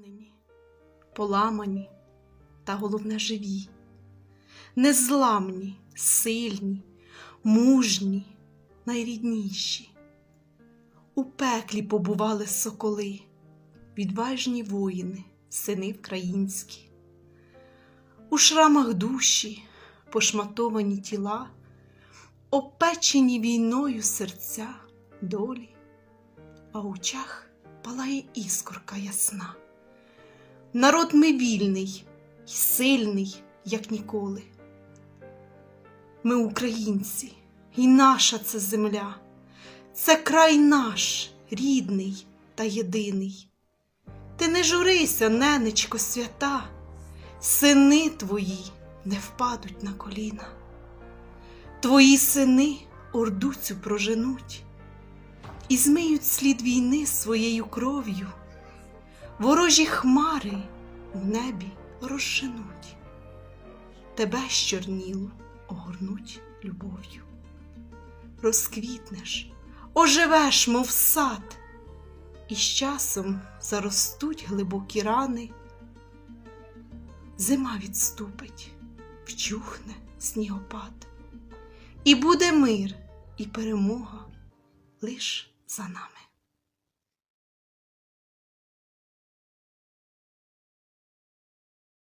Поранені, поламані та головне живі, незламні, сильні, мужні, найрідніші. У пеклі побували соколи, відважні воїни, сини українські. У шрамах душі пошматовані тіла, опечені війною серця долі, а в очах палає іскорка ясна. Народ ми вільний й сильний, як ніколи. Ми українці, і наша це земля, це край наш, рідний та єдиний. Ти не журися, ненечко свята, сини твої не впадуть на коліна. Твої сини орду проженуть і змиють слід війни своєю кров'ю, ворожі хмари в небі розженуть, тебе щорнілу огорнуть любов'ю. Розквітнеш, оживеш, мов сад, і з часом заростуть глибокі рани. Зима відступить, вчухне снігопад, і буде мир і перемога лиш за нами.